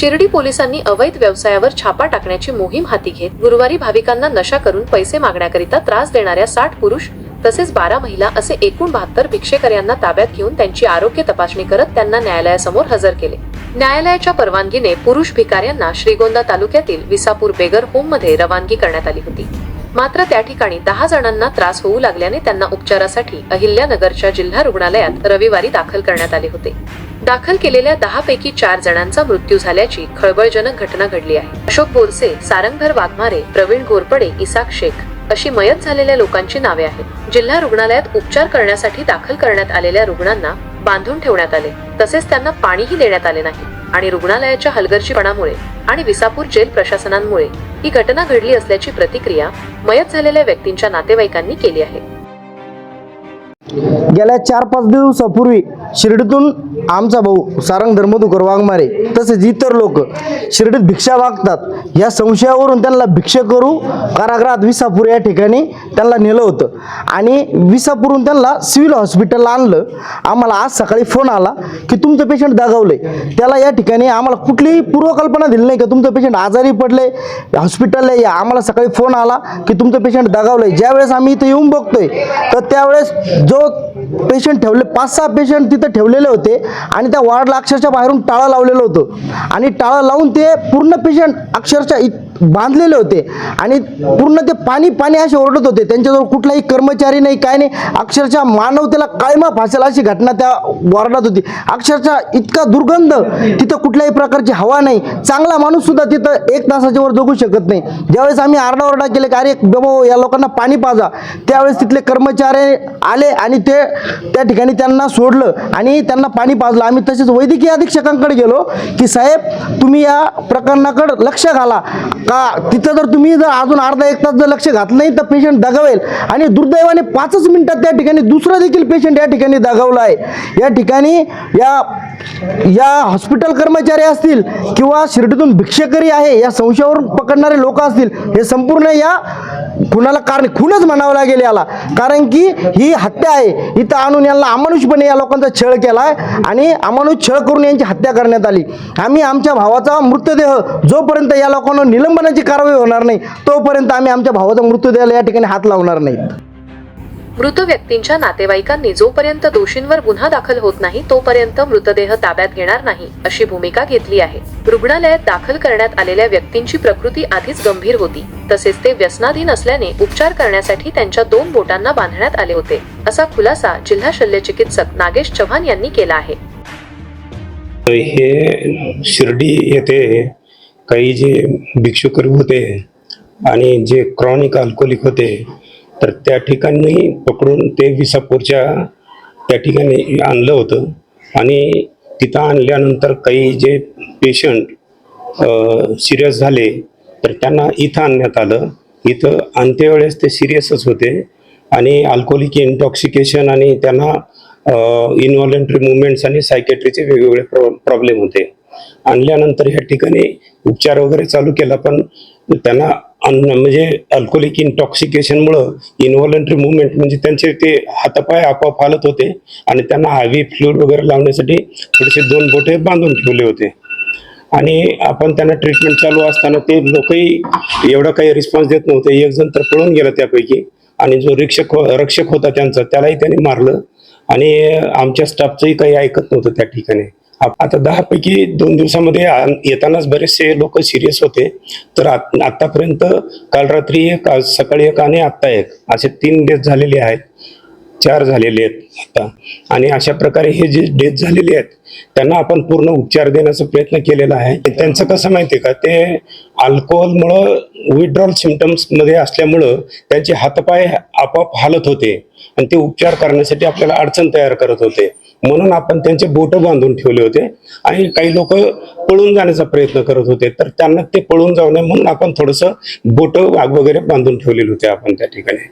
शिर्डी पोलिसांनी अवैध व्यवसायावर छापा टाकण्याची मोहीम हाती घेत गुरुवारी भाविकांना नशा करून पैसे मागण्याकरिता त्रास देणाऱ्या साठ पुरुष तसेच बारा महिला असे एकूण बहात्तर भिक्षेकर्यांना ताब्यात घेऊन त्यांची आरोग्य तपासणी करत त्यांना न्यायालयासमोर हजर केले. न्यायालयाच्या परवानगीने पुरुष भिकाऱ्यांना श्रीगोंदा तालुक्यातील विसापूर बेगर होममध्ये रवानगी करण्यात आली होती. मात्र त्या ठिकाणी दहा जणांना त्रास होऊ लागल्याने त्यांना उपचारासाठी अहिल्यानगरच्या जिल्हा रुग्णालयात रविवारी दाखल करण्यात आले होते. दाखल केलेल्या दहा पैकी चार जणांचा मृत्यू झाल्याची खळबळजनक घटना घडली आहे. अशोक बोरसे सारंगभर वाघमारे प्रवीण घोरपडे इसाक शेख अशी मयत झालेल्या लोकांची नावे आहेत. जिल्हा रुग्णालयात उपचार करण्यासाठी दाखल करण्यात आलेल्या रुग्णांना बांधून ठेवण्यात आले. तसेच त्यांना पाणीही देण्यात आले नाही. आणि रुग्णालयाच्या हलगर्जीपणामुळे आणि विसापूर जेल प्रशासनांमुळे ही घटना घडली असल्याची प्रतिक्रिया मयत झालेल्या व्यक्तींच्या नातेवाईकांनी केली आहे. गेल्या चार पाच दिवसापूर्वी शिर्डीतून आमचा भाऊ सारंग धर्मदुकर वाघमारे तसेच इतर लोक शिर्डीत भिक्षा मागतात या संशयावरून त्यांना भिक्षा करू कारागृहात विसापूर या ठिकाणी त्यांना नेलं होतं. आणि विसापूरहून त्यांना सिव्हिल हॉस्पिटलला आणलं. आम्हाला आज सकाळी फोन आला की तुमचं पेशंट दागावलंय. त्याला या ठिकाणी आम्हाला कुठलीही पूर्वकल्पना दिली नाही का तुमचं पेशंट आजारी पडले हॉस्पिटलला या. आम्हाला सकाळी फोन आला की तुमचं पेशंट दागावलंय. ज्यावेळेस आम्ही इथं येऊन बघतोय तर त्यावेळेस जो पेशंट ठेवले पाच सहा पेशंट तिथं ठेवलेले होते आणि त्या वॉर्डला अक्षरशः बाहेरून टाळं लावलेलं होतं. आणि टाळं लावून ते पूर्ण पेशंट अक्षरशः इत बांधलेले होते. आणि पूर्ण ते पाणी पाणी असे ओरडत होते. त्यांच्याजवळ कुठलाही कर्मचारी नाही काय नाही. अक्षरशः मानवतेला कायमा फासेल अशी घटना त्या वॉर्डात होती. अक्षरशः इतका दुर्गंध तिथं कुठल्याही प्रकारची हवा नाही. चांगला माणूस सुद्धा तिथं एक तासाच्या वर जगू शकत नाही. ज्यावेळेस आम्ही आरडाओरडा केले की अरे बाबा या लोकांना पाणी पाजा. त्यावेळेस तिथले कर्मचारी आले आणि ते त्या ठिकाणी त्यांना सोडलं आणि त्यांना पाणी पाजलं. आम्ही तसेच वैद्यकीय अधीक्षकांकडे गेलो की साहेब तुम्ही या प्रकरणाकडे लक्ष घाला. का? तिथं जर तुम्ही जर अजून अर्धा एक तास जर लक्ष घातलं नाही तर पेशंट दगावेल. आणि दुर्दैवाने पाचच मिनिटात त्या ठिकाणी दुसरा देखील पेशंट या ठिकाणी दगावला आहे या ठिकाणी या या हॉस्पिटल कर्मचारी असतील किंवा शिर्डीतून भिक्षेकरी आहे या संशयावरून पकडणारे लोक असतील हे संपूर्ण या खुनाला कारण खूनच म्हणावं लागेल याला. कारण की ही हत्या आहे. इथं आणून यांना अमानुषपणे या लोकांचा छळ केला आहे आणि अमानुष छळ करून यांची हत्या करण्यात आली. आम्ही आमच्या भावाचा मृतदेह जोपर्यंत या लोकांना निलंबनाची कारवाई होणार नाही तोपर्यंत आम्ही आमच्या भावाचा मृतदेहाला या ठिकाणी हात लावणार नाही मृत व्यक्तींच्या नातेवाईकांनी जोपर्यंत दोषींवर गुन्हा दाखल होत नाही तोपर्यंत मृतदेह ताब्यात घेणार नाही अशी भूमिका घेतली आहे. रुग्णालयात दाखल करण्यात आलेल्या व्यक्तींची प्रकृती आधीच गंभीर होती. तसेच ते व्यसनाधीन असल्याने उपचार करण्यासाठी त्यांच्या दोन बोटांना बांधण्यात आले होते असा खुलासा जिल्हा शल्यचिकित्सक नागेश चव्हाण यांनी केला आहे. हे शिर्डी येथे काही जे भिक्षुकर होते आणि जे क्रॉनिक अल्कोहोलिक होते तर त्या ठिकाणी पकडून ते विसापूरच्या त्या ठिकाणी आणलं होतं. आणि तिथं आणल्यानंतर काही जे पेशंट सिरियस झाले तर त्यांना इथं आणण्यात आलं. इथं आणतेवेळेस ते सिरियसच होते. आणि अल्कोहोलिक इंटॉक्सिकेशन आणि त्यांना इन्व्हॉलेंटरी मुवमेंट्स आणि सायकेट्रीचे वेगवेगळे प्रॉ प्रॉब्लेम होते. आणल्यानंतर ह्या ठिकाणी उपचार वगैरे चालू केला पण त्यांना म्हणजे अल्कोहोलिक इंटॉक्सिकेशनमुळं इन्व्हॉलंटरी मुवमेंट म्हणजे त्यांचे ते हातापाय आपोआप हालत होते आणि त्यांना आवी फ्लूड वगैरे लावण्यासाठी थोडेसे दोन बोटे बांधून ठेवले होते. आणि आपण त्यांना ट्रीटमेंट चालू असताना ते लोकही एवढा काही रिस्पॉन्स देत नव्हते. एक जण तर पळून गेला त्यापैकी आणि जो रिक्षक हो, रक्षक होता त्यांचा त्यालाही त्याने मारलं. आणि आमच्या स्टाफचंही काही ऐकत नव्हतं त्या ठिकाणी. आता दहा पैकी दोन दिवसामध्ये आ- येतानाच बरेचसे लोक सिरियस होते. तर आतापर्यंत काल रात्री एक आज सकाळी एक आणि आत्ता एक असे तीन डेथ झालेले आहेत. चार झालेले आहेत आता. आणि अशा प्रकारे हे जे डेथ झालेले आहेत त्यांना आपण पूर्ण उपचार देण्याचा प्रयत्न केलेला आहे. त्यांचं कसं माहिती का? ते अल्कोहोलमुळं विड्रॉल सिमटम्समध्ये असल्यामुळं त्यांचे हातपाय आपोआप हालत होते. आणि ते उपचार करण्यासाठी आपल्याला अडचण तयार करत होते. म्हणून आपण त्यांचे बोट बांधून ठेवले होते आणि काही लोक पळून जाण्याचा प्रयत्न करत होते तर त्यांना ते पळून जाऊ नये म्हणून आपण थोडस बोट वगैरे बांधून ठेवलेले होते आपण त्या ठिकाणी.